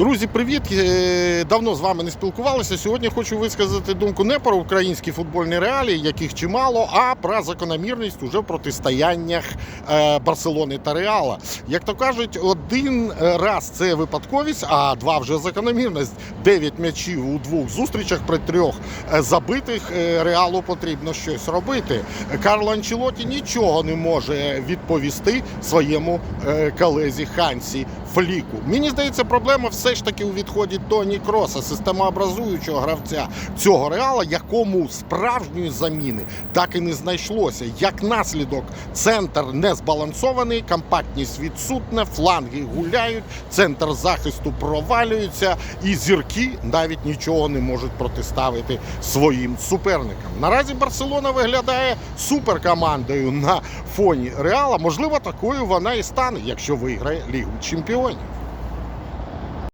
Друзі, привіт! Е, Давно з вами не спілкувалися. Сьогодні хочу висказати думку не про українські футбольні реалії, яких чимало, а про закономірність уже в протистояннях е, Барселони та Реала. Як то кажуть, один раз це випадковість, а два вже закономірність. Дев'ять м'ячів у двох зустрічах при трьох е, забитих реалу потрібно щось робити. Карло Анчелоті нічого не може відповісти своєму колезі Хансі Фліку. Мені здається, проблема все ж таки у відході Тоні Кроса, системообразуючого гравця цього реала, якому справжньої заміни так і не знайшлося. Як наслідок, центр не збалансований, компактність відсутня, фланги гуляють, центр захисту провалюється, і зірки навіть нічого не можуть протиставити своїм суперникам. Наразі Барселона виглядає суперкомандою на фоні Реала. Можливо, такою вона і стане, якщо виграє Лігу Чемпіонів. Antônio.